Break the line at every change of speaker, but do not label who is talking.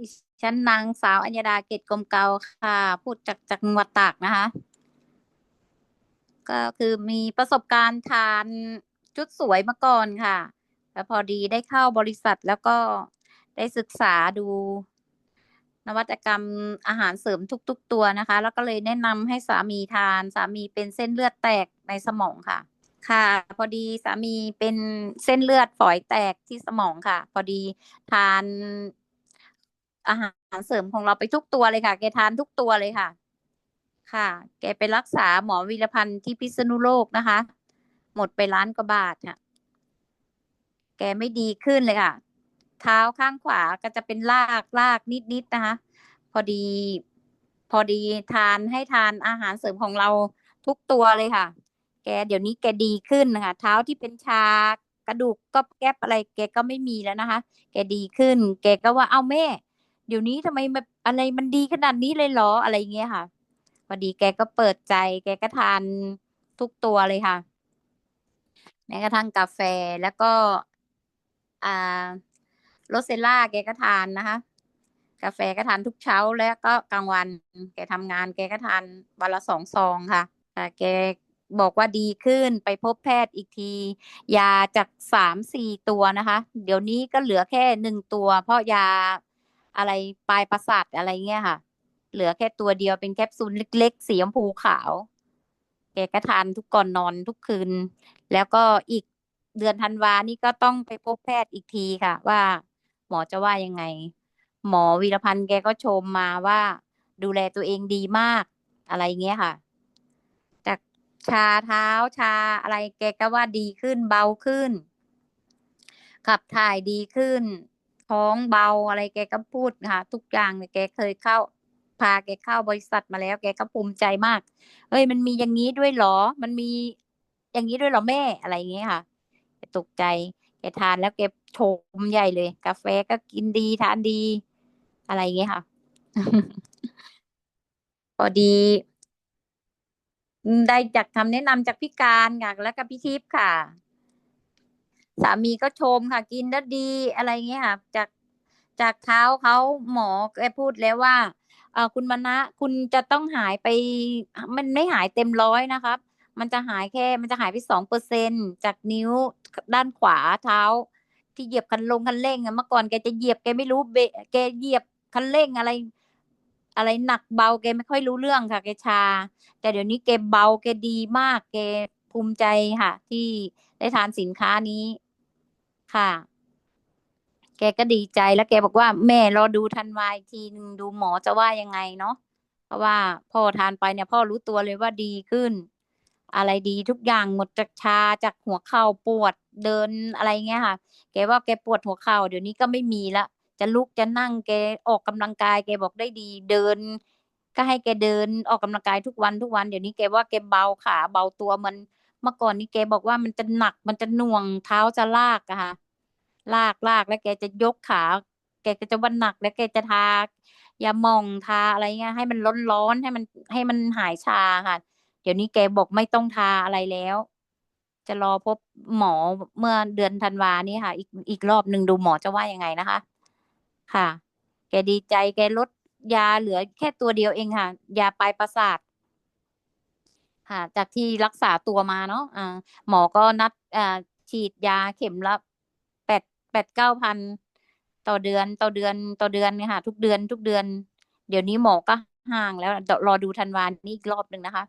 ดิฉันนางสาวอัญญาดาเกตกลมเกลาค่ะ พูดจากจังหวัดตากนะคะ ก็คือมีประสบการณ์ทานชุดสวยมาก่อนค่ะ แล้วพอดีได้เข้าบริษัทแล้วก็ได้ศึกษาดู นวัตกรรมอาหารเสริมทุก ๆ ตัวนะคะ แล้วก็เลยแนะนำให้สามีทาน สามีเป็นเส้นเลือดแตกในสมองค่ะ ค่ะ พอดีสามีเป็นเส้นเลือดฝอยแตกที่สมองค่ะ พอดีทาน อาหารเสริมของเราไปทุกตัวเลยค่ะ แกทานทุกตัวเลยค่ะ ค่ะ แกไปรักษาหมอวีรพันธ์ที่พิษณุโลกนะคะ หมดไปล้านกว่าบาทค่ะ แกไม่ดีขึ้นเลยค่ะ เท้าข้างขวาก็จะเป็นรากรากนิดๆนะคะ พอดี พอดีทานให้ทานอาหารเสริมของเราทุกตัวเลยค่ะ แกเดี๋ยวนี้แกดีขึ้นนะคะเท้าที่เป็นชากระดูกก๊อบแก๊บอะไร แกก็ไม่มีแล้วนะคะ แกดีขึ้น แกก็ว่าอ้าวแม่ เดี๋ยวนี้ทำไมแบบอะไรมันดีขนาดนี้เลยเหรออะไรเงี้ยค่ะ พอดีแกก็เปิดใจ แกก็ทานทุกตัวเลยค่ะแม้กระทั่งกาแฟแล้วก็อ่าโรสเซล่าแกก็ทานนะคะ กาแฟก็ทานทุกเช้าแล้วก็กลางวัน แกทำงาน แกก็ทานวันละสองซองค่ะแต่แกบอกว่าดีขึ้นไปพบแพทย์อีกที ยาจากสามสี่ตัวนะคะ เดี๋ยวนี้ก็เหลือแค่หนึ่งตัว เพราะยา อะไรปลายประสาทอะไรเงี้ยค่ะ เหลือแค่ตัวเดียวเป็นแคปซูลเล็กๆสีชมพูขาว แกก็ทานทุกก่อนนอนทุกคืน แล้วก็อีกเดือนธันวานี่ก็ต้องไปพบแพทย์อีกทีค่ะ ว่าหมอจะว่ายังไง หมอวีรพันธ์แกก็ชมมาว่า ดูแลตัวเองดีมากอะไรเงี้ยค่ะจากชาเท้าชาอะไรแกก็ว่าดีขึ้นเบาขึ้นขับถ่ายดีขึ้น ท้องเบาอะไรแกก็พูดค่ะ ทุกอย่างเนี่ยแกเคยเข้า พาแกเข้าบริษัทมาแล้ว แกก็ภูมิใจมากเฮ้ยมันมีอย่างนี้ด้วยหรอ มันมีอย่างนี้ด้วยหรอแม่อะไรอย่างเงี้ยค่ะแกตกใจแกทานแล้วแกชมใหญ่เลย กาแฟก็กินดีทานดี อะไรอย่างเงี้ยค่ะ พอดี ได้จากคำแนะนำจากพี่การค่ะแล้วก็พี่ทิพย์ค่ะ สามีก็ชมค่ะ กินแล้วดีอะไรเงี้ยค่ะ จากจากเท้าเขาหมอแกพูดแล้วว่าเออคุณมณะคุณจะต้องหายไป มันไม่หายเต็มร้อยนะครับ มันจะหายแค่ มันจะหายไปสองเปอร์เซ็นจากนิ้วด้านขวาเท้า ที่เหยียบคันลงคันเร่งอะเมื่อก่อนแกจะเหยียบแกไม่รู้เบแกเหยียบคันเร่งอะไร อะไรหนักเบาแกไม่ค่อยรู้เรื่องค่ะแกชา แต่เดี๋ยวนี้แกเบาแกดีมากแกภูมิใจค่ะ ที่ได้ทานสินค้านี้ ค่ะ แกก็ดีใจแล้วแกบอกว่า"แม่รอดูธันวาอีกทีหนึ่งดูหมอจะว่ายังไงเนาะ"เพราะว่าพ่อทานไปเนี่ย พ่อรู้ตัวเลยว่าดีขึ้น อะไรดีทุกอย่างหมดจากชาจากหัวเข่าปวดเดินอะไรเงี้ยค่ะ แกว่าแกปวดหัวเข่าเดี๋ยวนี้ก็ไม่มีล้วจะลุกจะนั่งแกออกกำลังกาย แกบอกได้ดี เดิน ก็ให้แกเดินออกกำลังกายทุกวันๆเดี๋ยวนี้แกว่าแกเบาขาเบาตัวมือน เมื่อก่อนนี้แกบอกว่ามันจะหนักมันจะหน่วงเท้าจะลากอะค่ะ ลากๆแล้วแกจะยกขา แกก็จะว่าหนักแล้วแกจะทายาหม่องทาอะไรเงี้ยให้มันร้อนๆให้มันให้มันหายชาค่ะ เดี๋ยวนี้แกบอกไม่ต้องทาอะไรแล้ว จะรอพบหมอเมื่อเดือนธันวานี้ค่ะ อีกอีกรอบหนึ่งดูหมอจะว่ายังไงนะคะ ค่ะ แกดีใจแกลดยาเหลือแค่ตัวเดียวเองค่ะ ยาปลายประสาท ค่ะ จากที่รักษาตัวมาเนาะอ่า หมอก็นัดอ่าฉีดยาเข็มละแปดแปดเก้าพันต่อเดือนต่อเดือนต่อเดือนเนี่ยค่ะ ทุกเดือนทุกเดือน เดี๋ยวนี้หมอก็ห่างแล้วรอดูธันวานี้อีกรอบหนึ่งนะคะ